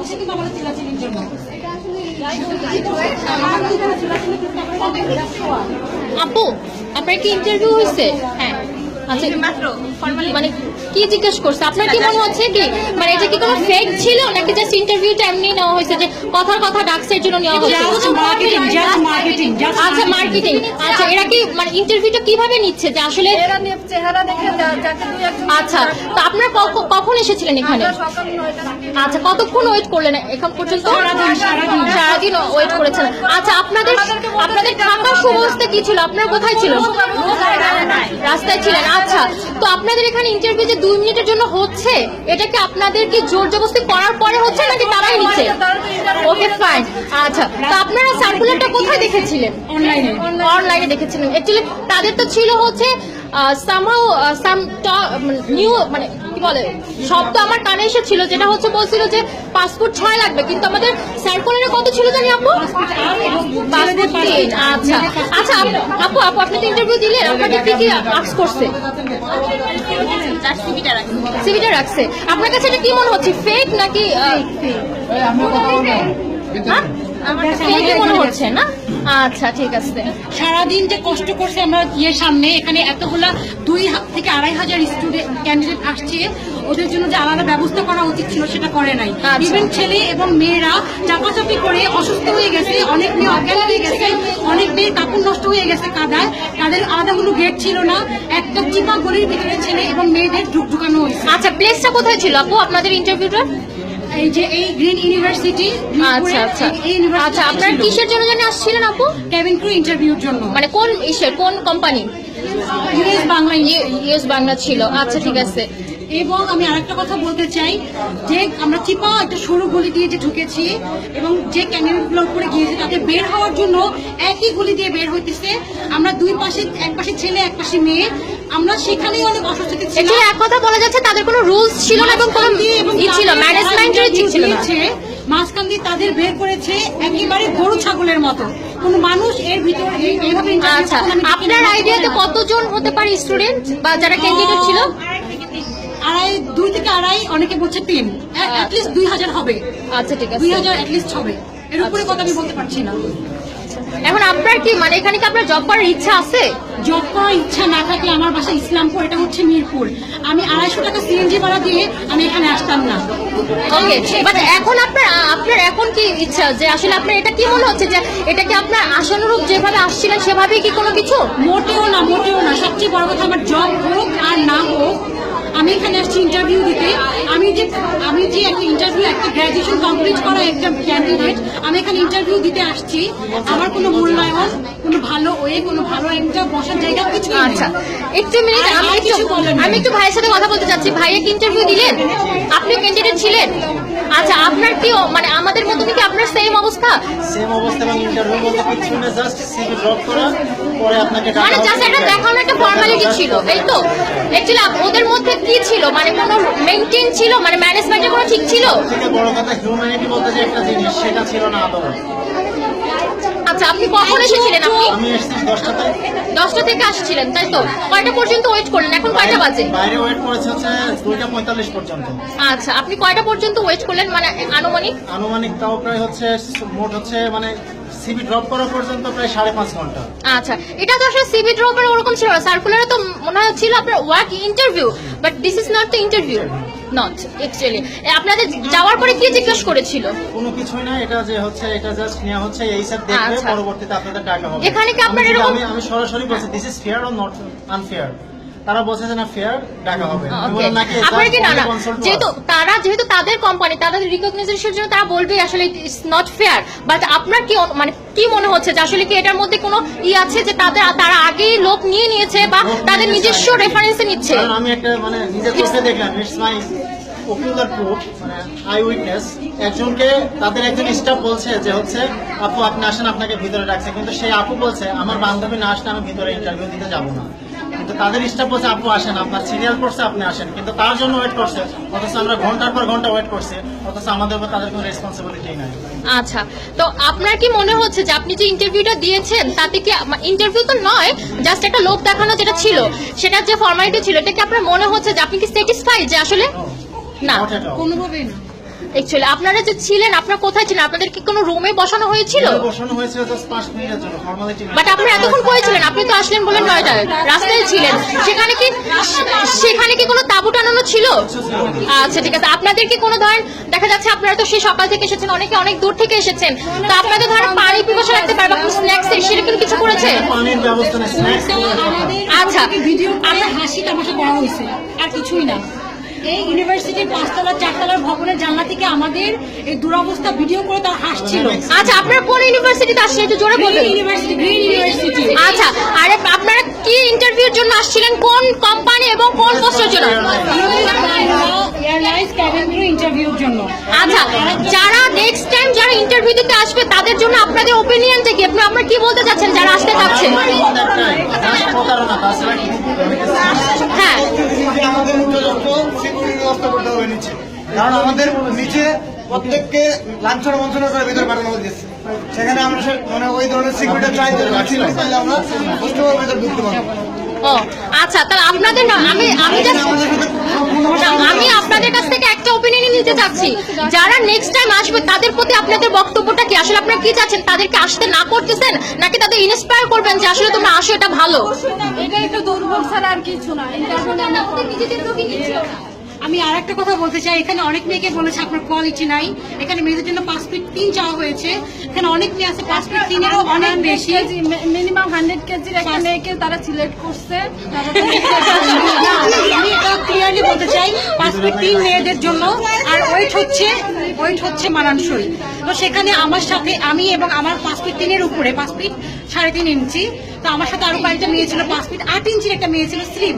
হচ্ছে কিন্তু আমাদের চিল্লাচিল্লির জন্য। আপু আপনার কি ইন্টারভিউ হয়েছে? হ্যাঁ। আচ্ছা মাত্র মানে কি জিজ্ঞেস করছে? আপনার কি মনে হচ্ছে কি? মানে এটা কি কোনো ফেক ছিল? নাকি জাস্ট ইন্টারভিউটা এমনি নেওয়া হয়েছে যে কথার কথা ডাকসের জন্য নেওয়া হয়েছে? জাস্ট মার্কেটিং জাস্ট মার্কেটিং আচ্ছা মার্কেটিং আচ্ছা এরা কি মানে ইন্টারভিউটা কীভাবে নিচ্ছে যে আসলে এরা নিয়ে চেহারা দেখে যা- দুই একজন আচ্ছা তো আপনারা কখ- কখন এসেছিলেন এখানে? আচ্ছা কতক্ষণ ওয়েট করলেন এখন পর্যন্ত? সারাদিন, ওয়েট করেছেন আচ্ছা আপনাদের আপনাদের থাকার সুব্যবস্থা কি ছিল? আপনারা কোথায় ছিলেন? রাস্তায় ছিলেন। আচ্ছা তো আপনাদের এখানে ইন্টারভিউ যে দুই মিনিটের জন্য হচ্ছে এটা কি আপনাদের কি জোর জবরদস্তি করার পরে হচ্ছে নাকি তারাই নিচ্ছে? ওকে ফাইন আচ্ছা তো আপনারা সার্কুলারটা কোথায় দেখেছিলেন? অনলাইনে অনলাইনে দেখেছিলেন। অ্যাকচুয়ালি তাদের তো ছিল হচ্ছে সামহাউ সাম নিউ মানে বলে। শব্দ আমার কানে এসেছিল যেটা হচ্ছে বলছিল যে পাসপোর্ট ছয় লাগবে কিন্তু আমাদের সার্কুলারে কত ছিল জানি আপু? পাসপোর্ট তিন আচ্ছা। আচ্ছা আপু আপু আপনি তো ইন্টারভিউ দিলেন আপনাকে কি কি আক্স করছে সিভিটা রাখছে। আপনার কাছে এটা কি মনে হচ্ছে ফেক নাকি মনে হচ্ছে না? আচ্ছা ঠিক আছে। সারাদিন যে কষ্ট করছে আমরা ইয়ের সামনে এখানে এতগুলা দুই থেকে আড়াই হাজার স্টুডেন্ট ক্যান্ডিডেট আসছে। ওদের জন্য যে আলাদা ব্যবস্থা করা উচিত ছিল সেটা করে নাই। আচ্ছা। ইভেন ছেলে এবং মেয়েরা চাপাচাপি করে অসুস্থ হয়ে গেছে অনেক মেয়ে অজ্ঞান হয়ে গেছে অনেক মেয়ে কাপড় নষ্ট হয়ে গেছে কাদায়। তাদের আলাদা কোনো গেট ছিল না একটা চিপা গলির ভিতরে ছেলে এবং মেয়েদের ঢুক ঢুকানো হয়েছে। আচ্ছা প্লেসটা কোথায় ছিল আপু আপনাদের ইন্টারভিউটা এই যে এই গ্রিন ইউনিভার্সিটি আচ্ছা আচ্ছা। আচ্ছা আপনার কিসের জন্য জানি আসছিলেন আপু? কেবিন ক্রু ইন্টারভিউর জন্য। মানে কোন ইসের কোন company US Bangla US Bangla ছিল। আচ্ছা ঠিক আছে। এবং আমি আরেকটা কথা বলতে চাই যে আমরা চিপা একটা সরু গলি দিয়ে যে ঢুকেছি এবং যে ক্যান্ডিডেটগুলো উপরে গিয়েছে তাদের বের হওয়ার জন্য একই গলি দিয়ে বের হইতেছে। আমরা দুই পাশে এক পাশে ছেলে এক পাশে মেয়ে আমরা সেখানেই অনেক অস্বস্তিতে ছিলাম। এক কথা বলা যাচ্ছে তাদের কোনো রুলস ছিল না এবং কোনো ই ছিল ম্যানেজমেন্টের ঠিক ছিল না। মাঝখান দিয়ে তাদের বের করেছে একেবারে গরু ছাগলের মতো। কোন মানুষ এর ভিতরে এইভাবে আচ্ছা আপনার আইডিয়াতে কতজন হতে পারে স্টুডেন্ট বা যারা ক্যান্ডিডেট ছিল? আড়াই দুই থেকে আড়াই অনেকে বলছে তিন। অ্যাটলিস্ট দুই হাজার হবে। আচ্ছা ঠিক আছে। দুই হাজার অ্যাটলিস্ট হবে। এর উপরে কথা আমি বলতে পারছি না। এখন আপনার কি মানে এখানে কি আপনার জব করার ইচ্ছা আছে? জব করার ইচ্ছা না থাকলে আমার বাসা ইসলামপুর এটা হচ্ছে মিরপুর। আমি আড়াইশো টাকা সিএনজি ভাড়া দিয়ে আমি এখানে আসতাম না। ওকে বাট এখন আপনার আপনার এখন কি ইচ্ছা যে আসলে আপনার এটা কি মনে হচ্ছে যে এটা কি আপনার আশানুরূপ যেভাবে আসছিলেন সেভাবেই কি কোনো কিছু? মোটেও না মোটেও না। সবচেয়ে বড় কথা আমার জব হোক আর না হোক আমি এখানে আসছি ইন্টারভিউ দিতে। আমি যে আমি যে একটা ইন্টারভিউ একটা গ্র্যাজুয়েশন কমপ্লিট করা একটা ক্যান্ডিডেট আমি এখানে ইন্টারভিউ দিতে আসছি। আমার কোনো মূল্যায়ন কোনো ভালো ওয়ে কোনো ভালো একটা বসার জায়গা কিছু আচ্ছা একটু মিনিট আমি কিছু বলেন আমি একটু ভাইয়ের সাথে কথা বলতে চাচ্ছি। ভাইয়া কি ইন্টারভিউ দিলেন? আপনি ক্যান্ডিডেট ছিলেন? আচ্ছা আপনার কি মানে আমাদের মতো কি আপনার সেম অবস্থা? সেম অবস্থা এবং ইন্টারভিউ বলতে কিছু না জাস্ট সিভি ড্রপ করা পরে আপনাকে মানে। জাস্ট একটা দেখানো একটা ফর্মালিটি ছিল এই তো? অ্যাকচুয়ালি ওদের মধ্যে কি ছিল? মানে কোনো মেনটেন ছিল? মানে ম্যানেজমেন্টের কোনো ঠিক ছিল? বড় কথা হিউম্যানিটি বলতে যে একটা জিনিস, সেটা ছিল না আদৌ। আচ্ছা আপনি কখন এসেছিলেন আপনি? আমি এসেছি দশটাতে দশটা থেকে আসছিলেন তাই তো? কয়টা পর্যন্ত ওয়েট করলেন? এখন কয়টা বাজে? বাইরে ওয়েট করেছে হচ্ছে দুইটা পঁয়তাল্লিশ পর্যন্ত। আচ্ছা আপনি কয়টা পর্যন্ত ওয়েট করলেন? মানে আনুমানিক? আনুমানিক তাও প্রায় হচ্ছে মোট হচ্ছে মানে সিবি ড্রপ করা পর্যন্ত প্রায় সাড়ে পাঁচ ঘণ্টা। আচ্ছা এটা তো আসলে সিভি ড্রপের ওরকম ছিল না। সার্কুলারে তো মনে হয় ছিল আপনার work interview but this is not the interview not actually আপনাদের যাওয়ার পরে কি জিজ্ঞেস করেছিল? কোনো কিছুই না এটা যে হচ্ছে এটা জাস্ট নেওয়া হচ্ছে এই সব দেখবে আচ্ছা। পরবর্তীতে আপনাদের টাকা হবে। এখানে কি আপনার এরকম- আমি আমি সরাসরি বলছি this is fair or not unfair তারা বলছে যে না ফেয়ার হবে। আপনার কি না না যেহেতু তারা যেহেতু তাদের কোম্পানি তাদের জন্য তারা বলবে আসলে ইটস নট ফেয়ার বাট আপনার কি মানে কি মনে হচ্ছে যে আসলে কি এটার মধ্যে কোনো ই আছে যে তাদের তারা আগেই লোক নিয়ে নিয়েছে বা তাদের নিজস্ব। রেফারেন্সে নিচ্ছে? আমি একটা মানে নিজের চোখে দেখলাম ইটস মাই প্রুফ মানে আই উইটনেস একজনকে তাদের একজন স্টাফ বলছে যে হচ্ছে আপু আপনি আসেন আপনাকে ভিতরে রাখছে। কিন্তু সেই আপু বলছে আমার বান্ধবী না আসলে আমি ভিতরে ইন্টারভিউ দিতে যাব না। কিন্তু তাদের স্টাফ বলছে আপু আসেন আপনার সিরিয়াল করছে আপনি আসেন। কিন্তু তার জন্য ওয়েট করছে অথচ আমরা ঘণ্টার পর ঘণ্টা ওয়েট করছি অথচ আমাদের উপর তাদের কোনো রেসপন্সিবিলিটি নাই। আচ্ছা তো আপনার কি মনে হচ্ছে যে আপনি যে ইন্টারভিউটা দিয়েছেন তাতে কি ইন্টারভিউ তো নয় জাস্ট একটা লোক দেখানো যেটা ছিল সেটার যে ফর্মালিটি ছিল এটা কি আপনার মনে হচ্ছে যে আপনি কি স্যাটিসফাই যে আসলে না. কোনোভাবেই না। অ্যাকচুয়ালি আপনারা যে ছিলেন আপনারা কোথায় ছিলেন? আপনাদের কি কোনো রুমে বসানো হয়েছিল? বসানো হয়েছিল জাস্ট পাঁচ মিনিটের জন্য ফর্মালিটি বাট আপনারা এতক্ষণ কই ছিলেন? আপনি তো আসলেন বলেন নয়টায় রাস্তায় ছিলেন। সেখানে কি সেখানে কি কোনো তাবু টানানো ছিল? আচ্ছা ঠিক আছে। আপনাদের কি কোনো ধরেন দেখা যাচ্ছে আপনারা তো সেই সকাল থেকে এসেছেন অনেকে অনেক দূর থেকে এসেছেন। তো আপনাদের ধরেন পানি পিপাসা রাখতে পারবে আপনি স্ন্যাক্স সেরকম কিছু করেছে? পানির ব্যবস্থা নেই স্ন্যাক্স আমাদের আচ্ছা। ভিডিও আমরা হাসি তামাশা করা হয়েছে আর কিছুই না। এই ইউনিভার্সিটির পাঁচতলা চারতলার ভবনের জানলা থেকে আমাদের এই দুরবস্থা ভিডিও করে তারা হাসছিল। আচ্ছা আপনারা কোন ইউনিভার্সিটিতে আসছেন একটু জোরে বলবেন? University Green University. আচ্ছা আরে আপনারা কি ইন্টারভিউর জন্য আসছিলেন? কোন কোম্পানি এবং কোন পোস্টের জন্য? এয়ারলাইন্স ইন্টারভিউর জন্য। আচ্ছা যারা নেক্সট টাইম যারা ইন্টারভিউ দিতে আসবে তাদের জন্য আপনাদের ওপিনিয়নটা কি? আপনি আপনারা কি বলতে চাচ্ছেন যারা আসতে চাচ্ছেন হ্যাঁ। কারণ আমাদের নিচে প্রত্যেককে লাঞ্ছনা মঞ্চনা করে ভিতরে পাঠানো হয়েছে সেখানে আমরা মানে ওই ধরনের সিকিউরিটি চাই সিকিউরিটি চাইলে আমরা হোস্টেলের ভিতরে ঢুকতে পারব। ও আচ্ছা তাহলে আপনাদের না আমি আমি আমাদের আমি আপনাদের কাছ থেকে একটা ওপিনিয়ন নিতে চাচ্ছি। যারা নেক্সট টাইম আসবে, তাদের প্রতি আপনাদের বক্তব্যটা কি? আসলে আপনারা কি চাচ্ছেন? তাদেরকে আসতে না করতেছেন? নাকি তাদের ইন্সপায়ার করবেন যে আসলে তোমরা আসো, এটা ভালো? এটা একটু দুর্ভোগ ছাড়া আর কিছু না। এই কারণে আমরা আমি আর একটা কথা বলতে চাই এখানে অনেক মেয়েকে বলেছে আপনার কোয়ালিটি নাই। এখানে মেয়েদের জন্য পাঁচ ফিট তিন চাওয়া হয়েছে। এখানে অনেক মেয়ে আছে পাঁচ ফিট তিনেরও অনেক বেশি। মিনিমাম হান্ড্রেড কেজির একটা মেয়েকে তারা সিলেক্ট করছে। আমি এটা ক্লিয়ারলি বলতে চাই পাঁচ ফিট তিন মেয়েদের জন্য। আর ওয়েট হচ্ছে ওয়েট হচ্ছে মানানসই। তো সেখানে আমার সাথে আমি এবং আমার পাঁচ ফিট তিনের উপরে পাঁচ ফিট সাড়ে তিন ইঞ্চি। তো আমার সাথে আরও কয়েকটা মেয়ে ছিল পাঁচ ফিট আট ইঞ্চির একটা মেয়ে ছিল স্লিম